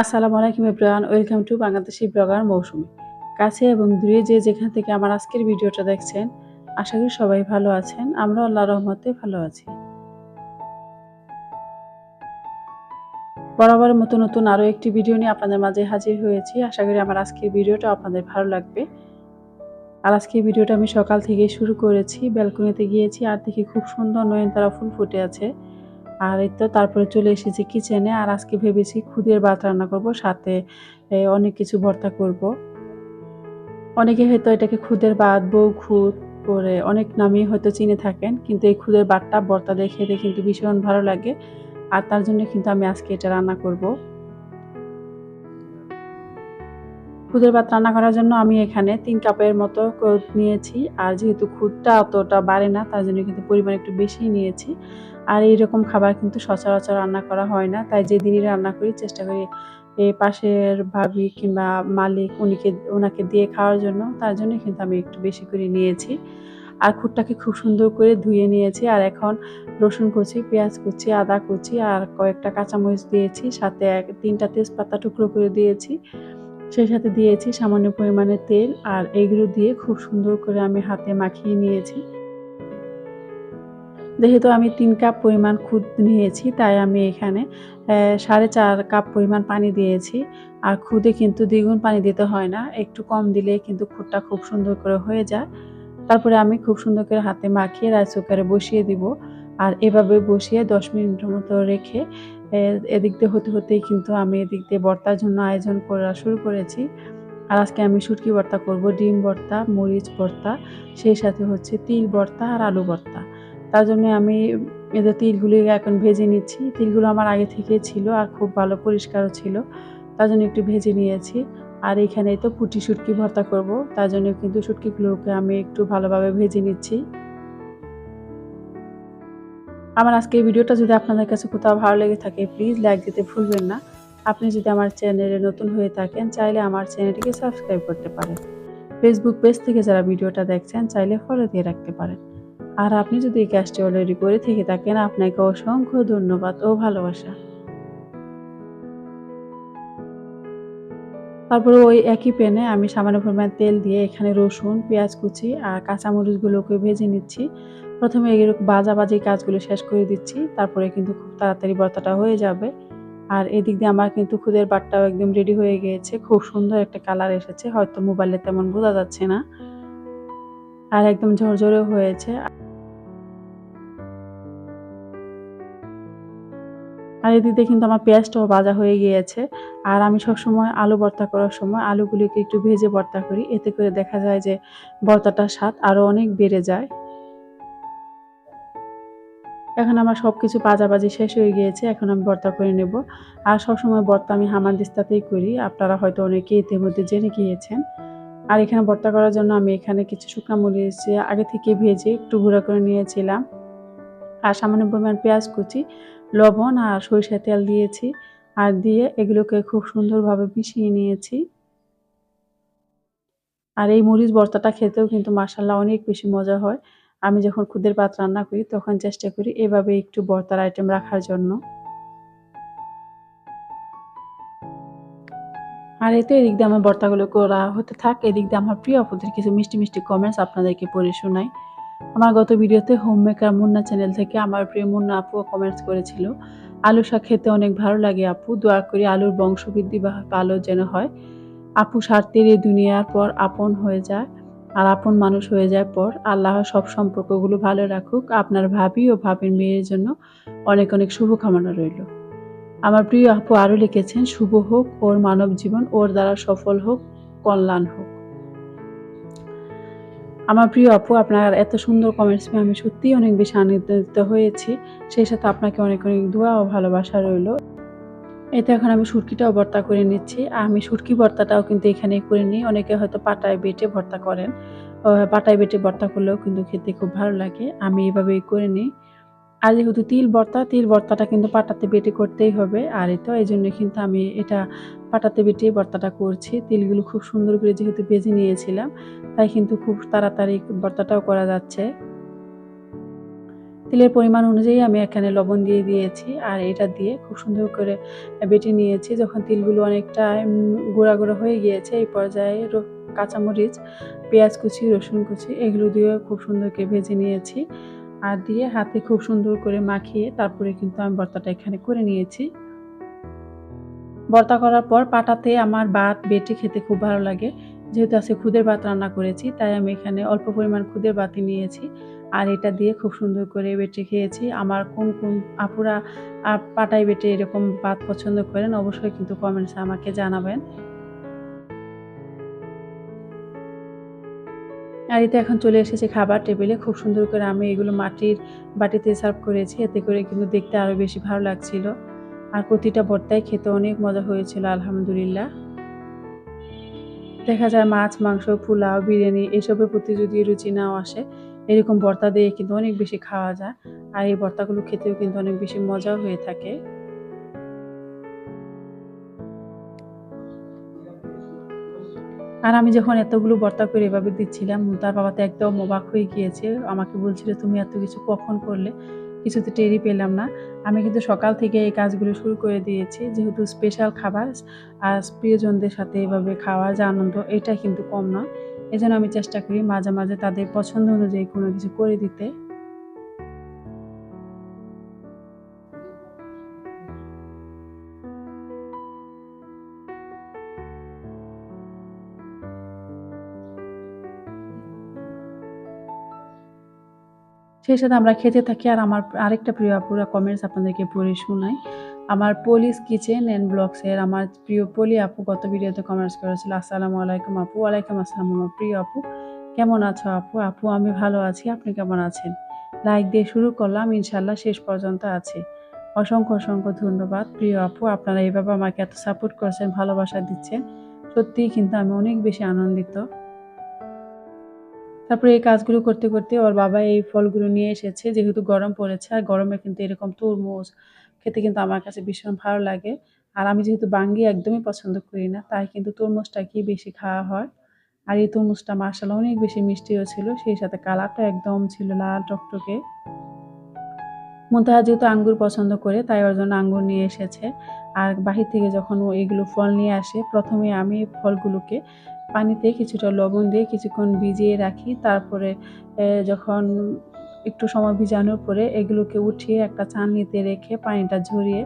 আসসালামু আলাইকুম everyone, welcome to Bangladeshi blogger Mousumi. কাছে এবং দূরে যে যেখান থেকে আমার আজকের ভিডিওটা দেখছেন, আশা করি সবাই ভালো আছেন আমরা আল্লাহ রহমতে ভালো আছি। বরাবরের মতো নতুন আরও একটি ভিডিও নিয়ে আপনাদের মাঝে হাজির হয়েছি। আশা করি আমার আজকের ভিডিওটা আপনাদের ভালো লাগবে। আর আজকের ভিডিওটা আমি সকাল থেকে শুরু করেছি, ব্যালকনিতে গিয়েছি, আর দেখি খুব সুন্দর নয়নতারা ফুল ফুটে আছে। আর এই তো তারপরে চলে এসেছি কিচেনে আর আজকে ভেবেছি খুদের ভাত রান্না করব, সাথে অনেক কিছু ভর্তা করব। অনেকে হয়তো এটাকে খুদের ভাত, বউ খুদ করে অনেক নামই হয়তো চিনে থাকেন, কিন্তু এই খুদের ভাতটা ভর্তা দেখে খেতে কিন্তু ভীষণ ভালো লাগে। আর তার জন্য কিন্তু আমি আজকে এটা রান্না করব। খুদের ভাত রান্না করার জন্য আমি এখানে তিন কাপের মতো খুদ নিয়েছি। আর যেহেতু খুদটা অতটা বাড়ে না, তার জন্য কিন্তু পরিমাণ একটু বেশি নিয়েছি। আর এইরকম খাবার কিন্তু সচরাচর রান্না করা হয় না। তাই যেদিনই রান্না করি, চেষ্টা করি এই পাশের ভাবি কিংবা মালিক উনিকে ওনাকে দিয়ে খাওয়ার জন্য। তার জন্য কিন্তু আমি একটু বেশি করে নিয়েছি। আর খুঁটটাকে খুব সুন্দর করে ধুয়ে নিয়েছি। আর এখন রসুন কুচি, পেঁয়াজ কুচি, আদা কুচি আর কয়েকটা কাঁচামরিচ দিয়েছি। সাথে এক, তিনটা তেজপাতা টুকরো করে দিয়েছি। সেই সাথে দিয়েছি সামান্য পরিমাণে তেল আর এগুলো দিয়ে খুব সুন্দর করে আমি হাতে মাখিয়ে নিয়েছি। যেহেতু আমি তিন কাপ পরিমাণ খুদ নিয়েছি, তাই আমি এখানে সাড়ে চার কাপ পরিমাণ পানি দিয়েছি। আর খুদে কিন্তু দ্বিগুণ পানি দিতে হয় না, একটু কম দিলে কিন্তু খুদটা খুব সুন্দর করে হয়ে যায়। তারপরে আমি খুব সুন্দর করে হাতে মাখিয়ে রাইস কুকারে বসিয়ে দিব। আর এভাবে বসিয়ে দশ মিনিটের মতো রেখে এদিক দিয়ে হতে হতেই কিন্তু আমি এদিক দিয়ে ভর্তার জন্য আয়োজন করা শুরু করেছি। আর আজকে আমি শুটকি ভর্তা করব, ডিম ভর্তা মরিচ ভর্তা সেই সাথে হচ্ছে তিল ভর্তা আর আলু ভর্তা তার জন্য আমি এদের তিলগুলি এখন ভেজে নিচ্ছি। তিলগুলো আমার আগে থেকে ছিল আর খুব ভালো পরিষ্কারও ছিল। তার জন্য একটু ভেজে নিয়েছি। আর এখানে তো পুটি শুটকি ভর্তা করব। তার জন্য কিন্তু শুটকিগুলোকে আমি একটু ভালোভাবে ভেজে নিচ্ছি। আমার আজকে এই ভিডিওটা যদি আপনাদের কাছে কোথাও ভালো লেগে থাকে প্লিজ লাইক দিতে ভুলবেন না। আপনি যদি আমার চ্যানেলে নতুন হয়ে থাকেন, চাইলে আমার চ্যানেলটিকে সাবস্ক্রাইব করতে পারেন। ফেসবুক পেজ থেকে যারা ভিডিওটা দেখছেন, চাইলে ফলো দিয়ে রাখতে পারেন। আর আপনি যদি এই কাজটি অলরেডি করে থেকে থাকেন, আপনাকে অসংখ্য ধন্যবাদ ও ভালোবাসা। তারপরে ওই একই প্যানে আমি সামান্য পরিমাণ তেল দিয়ে এখানে রসুন, পেঁয়াজ কুচি আর কাঁচামরিচগুলোকে ভেজে নিচ্ছি। প্রথমে এরকম বাজাবাজি কাজগুলো শেষ করে দিচ্ছি, তারপরে কিন্তু খুব তাড়াতাড়ি ভর্তাটা হয়ে যাবে। আর এদিক দিয়ে আমার কিন্তু খুদের বাটটাও একদম রেডি হয়ে গিয়েছে। খুব সুন্দর একটা কালার এসেছে, হয়তো মোবাইলে তেমন বোঝা যাচ্ছে না। আর একদম ঝরঝরে হয়েছে। আর এদিকে কিন্তু আমার পেঁয়াজটাও ভাজা হয়ে গিয়েছে। আর আমি সবসময় আলু ভর্তা করার সময় আলুগুলিকে একটু ভেজে ভর্তা করি। এতে করে দেখা যায় যে ভর্তাটার স্বাদ আরও অনেক বেড়ে যায়। এখন আমার সব কিছু ভাজাভাজি শেষ হয়ে গিয়েছে, এখন আমি ভর্তা করে নেব। আর সবসময় ভর্তা আমি হামানদিস্তাতেই করি, আপনারা হয়তো অনেকেই ইতিমধ্যে জেনে গিয়েছেন। আর এখানে ভর্তা করার জন্য আমি এখানে কিছু শুকনা মরিচ আগে থেকে ভেজে একটু গুঁড়া করে নিয়েছিলাম। আর সামান্য পরিমাণ পেঁয়াজ কুচি, লবণ আর সরিষার তেল দিয়েছি। আর দিয়ে এগুলোকে খুব সুন্দরভাবে মিশিয়ে নিয়েছি। আর এই মরিচ ভর্তাটা খেতেও কিন্তু মাসাল্লাহ অনেক বেশি মজা হয়। আমি যখন খুদের ভাত রান্না করি, তখন চেষ্টা করি এভাবে একটু বর্তার আইটেম রাখার জন্য। আর এতে এদিক দিয়ে আমার বর্তাগুলো করা হতে থাক, এদিক দিয়ে আমার প্রিয় আপুদের কিছু মিষ্টি মিষ্টি কমেন্টস আপনাদেরকে পড়ে শোনাই। আমার গত ভিডিওতে হোম মেকার মুন্না চ্যানেল থেকে আমার প্রিয় মুন্না আপু কমেন্টস করেছিল, আলু শাক খেতে অনেক ভালো লাগে আপু, দোয়া করি আলুর বংশবৃদ্ধি বা ভালো যেন হয়। আপু স্বার্থের এই দুনিয়ার পর আপন হয়ে যায়। আর আপন মানুষ হয়ে যায় পর আল্লাহ সব সম্পর্কগুলো ভালো রাখুক। আপনার ভাবি ও ভাবির মেয়ের জন্য অনেক অনেক শুভকামনা রইল। আমার প্রিয় আপু আরও লিখেছেন, শুভ হোক ওর মানব জীবন, ওর দ্বারা সফল হোক, কল্যাণ হোক। আমার প্রিয় আপু, আপনার এত সুন্দর কমেন্টস আমি সত্যিই অনেক বেশি আনন্দিত হয়েছি। সেই সাথে আপনাকে অনেক অনেক দোয়া ও ভালোবাসা রইল। এতে এখন আমি সুটকিটাও ভর্তা করে নিচ্ছি। আমি সুটকি ভর্তাটাও কিন্তু এখানেই করে নিই। অনেকে হয়তো পাটায় বেটে ভর্তা করেন। পাটায় বেটে ভর্তা করলেও কিন্তু খেতে খুব ভালো লাগে। আমি এভাবেই করে নিই। আর যেহেতু তিল ভর্তা, তিল ভর্তাটা কিন্তু পাটাতে বেটে করতেই হবে। আর তো এই জন্য কিন্তু আমি এটা পাটাতে বেটে ভর্তাটা করছি। তিলগুলো খুব সুন্দর করে যেহেতু ভেজে নিয়েছিলাম, তাই কিন্তু খুব তাড়াতাড়ি ভর্তাটাও করা যাচ্ছে। তেলের পরিমাণ অনুযায়ী আমি এখানে লবণ দিয়ে দিয়েছি আর এটা দিয়ে খুব সুন্দর করে বেটে নিয়েছি। যখন তিলগুলো অনেকটা গুঁড়া গুঁড়া হয়ে গিয়েছে, এই পর্যায়ে কাঁচামরিচ, পেঁয়াজ কুচি, রসুন কুচি, এগুলো দিয়ে খুব সুন্দর করে ভেজে নিয়েছি আর দিয়ে হাতে খুব সুন্দর করে মাখিয়ে তারপরে কিন্তু আমি ভর্তাটা এখানে করে নিয়েছি। ভর্তা করার পর পাটাতে আমার ভাত বেটে খেতে খুব ভালো লাগে। যেহেতু আজকে খুদের ভাত রান্না করেছি, তাই আমি এখানে অল্প পরিমাণ খুদের ভাতই নিয়েছি। আর এটা দিয়ে খুব সুন্দর করে বেটে খেয়েছি। আমার কোন কোন আপুরা পাটায় বেটে এরকম ভাত পছন্দ করেন, অবশ্যই কিন্তু কমেন্টসে আমাকে জানাবেন। আর এটা এখন চলে এসেছে খাবার টেবিলে খুব সুন্দর করে আমি এগুলো মাটির বাটিতে সার্ভ করেছি। এতে করে কিন্তু দেখতে আরও বেশি ভালো লাগছিল। আর প্রতিটা ভর্তায় খেতে অনেক মজা হয়েছিল, আলহামদুলিল্লাহ। দেখা যায় মাছ, মাংস, পোলাও, বিরিয়ানি এসবের প্রতি যদি রুচি নাও আসে এরকম ভর্তা দিয়ে কিন্তু অনেক বেশি খাওয়া যায়। আর এই ভর্তাগুলো খেতেও কিন্তু অনেক বেশি মজাও হয়ে থাকে। আর আমি যখন এতগুলো ভর্তা করে এভাবে দিচ্ছিলাম, তার বাবা তো একদম অবাক হয়ে গিয়েছে। আমাকে বলছিল, তুমি এত কিছু কখন করলে? কিছু তো টেরই পেলাম না। আমি কিন্তু সকাল থেকে এই কাজগুলো শুরু করে দিয়েছি। যেহেতু স্পেশাল খাবার, আর প্রিয়জনদের সাথে এভাবে খাওয়ার যে আনন্দ, এটা কিন্তু কম নয়। এজন্য আমি চেষ্টা করি মাঝে মাঝে তাদের পছন্দ অনুযায়ী কোনো কিছু করে দিতে। সেই সাথে আমরা খেতে থাকি আর আমার আরেকটা প্রিয় আপুরা কমেন্টস আপনাদেরকে পড়ে শোনাই। আমার পলিস কিচেন অ্যান্ড ব্লগসের আমার প্রিয় পলি আপু গত ভিডিওতে কমেন্টস করেছিল, আসসালামু আলাইকুম আপু। ওয়ালাইকুম আসসালাম আমার প্রিয় আপু, কেমন আছো আপু? আপু, আমি ভালো আছি, আপনি কেমন আছেন? লাইক দিয়ে শুরু করলাম ইনশাল্লাহ শেষ পর্যন্ত আছে। অসংখ্য অসংখ্য ধন্যবাদ, প্রিয় আপু, আপনারা এইভাবে আমাকে এত সাপোর্ট করছেন, ভালোবাসা দিচ্ছেন। সত্যিই কিন্তু আমি অনেক বেশি আনন্দিত। তারপরে এই কাজগুলো করতে করতে ওর বাবা এই ফলগুলো নিয়ে এসেছে, যেহেতু গরম পড়েছে, আর গরমে কিন্তু এরকম তরমুজ খেতে কিন্তু আমার কাছে ভীষণ ভালো লাগে। আর আমি যেহেতু বাঙ্গি একদমই পছন্দ করি না, তাই কিন্তু তরমুজটাকেই বেশি খাওয়া হয়। আর এই তরমুজটা মার্শাল্লাহ অনেক বেশি মিষ্টিও ছিল, সেই সাথে কালারটা একদম ছিল লাল টকটকে। মুন্তাহা যেহেতু আঙ্গুর পছন্দ করে, তাই ওর জন্য আঙ্গুর নিয়ে এসেছে। আর বাহির থেকে যখন ও এগুলো ফল নিয়ে আসে, প্রথমে আমি ফলগুলোকে পানিতে কিছুটা লবণ দিয়ে কিছুক্ষণ ভিজিয়ে রাখি। তারপরে যখন একটু সময় ভিজানোর পরে এগুলোকে উঠিয়ে একটা চালনিতে রেখে পানিটা ঝরিয়ে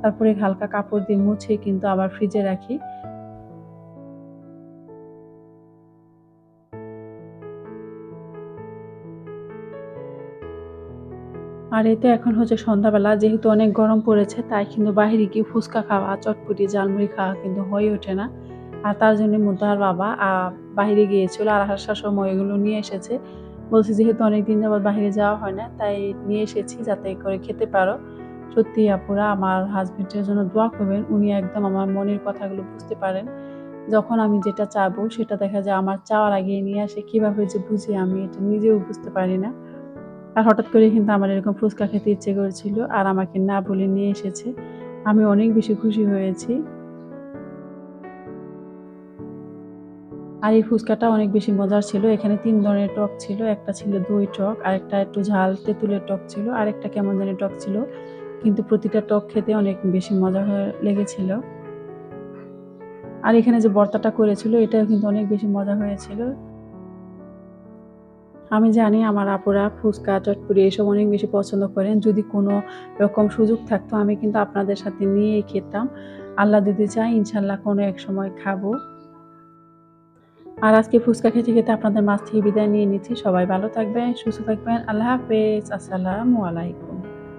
তারপরে হালকা কাপড় দিয়ে মুছে কিন্তু আবার ফ্রিজে রাখি। আর এতে এখন হচ্ছে সন্ধ্যাবেলা, যেহেতু অনেক গরম পড়েছে, তাই কিন্তু বাহিরে গিয়ে ফুচকা খাওয়া, চটপটি, ঝালমুড়ি খাওয়া কিন্তু হয়ে ওঠে না। আর তার জন্য মুদ্রার বাবা বাহিরে গিয়েছিল আর আসার সময় এগুলো নিয়ে এসেছে। বলছি যেহেতু অনেকদিন যাবত বাইরে যাওয়া হয় না, তাই নিয়ে এসেছি যাতে করে খেতে পারো। সত্যি আপুরা, আমার হাজবেন্ডের জন্য দোয়া করবেন, উনি একদম আমার মনের কথাগুলো বুঝতে পারেন। যখন আমি যেটা চাবো, সেটা দেখা যায় আমার চাওয়ার আগে নিয়ে আসে, কীভাবে যে বুঝি আমি এটা নিজেও বুঝতে পারি না। আর হঠাৎ করে কিন্তু আমার এরকম ফুচকা খেতে ইচ্ছে করেছিল, আর আমাকে না বলে নিয়ে এসেছে। আমি অনেক বেশি খুশি হয়েছি। আর এই ফুচকাটা অনেক বেশি মজার ছিল। এখানে তিন ধরনের টক ছিল, একটা ছিল দই টক আরেকটা একটু ঝাল তেঁতুলের টক ছিল আরেকটা কেমন জানি টক ছিল। কিন্তু প্রতিটা টক খেতে অনেক বেশি মজা লেগেছিল। আর এখানে যে বর্তাটা করেছিল, এটাও কিন্তু অনেক বেশি মজা হয়েছিল। আমি জানি আমার আপুরা ফুচকা, চটপুরি এসব অনেক বেশি পছন্দ করেন। যদি কোনো রকম সুযোগ থাকতো, আমি কিন্তু আপনাদের সাথে নিয়েই খেতাম। আল্লাহ দিতে চাই ইনশাল্লাহ কোনো এক সময় খাব। আর আজকে ফুচকা খেতে খেতে আপনাদের মাছ থেকে বিদায় নিয়ে নিচ্ছি। সবাই ভালো থাকবেন, সুস্থ থাকবেন। আল্লাহ হাফেজ। আসসালামু আলাইকুম।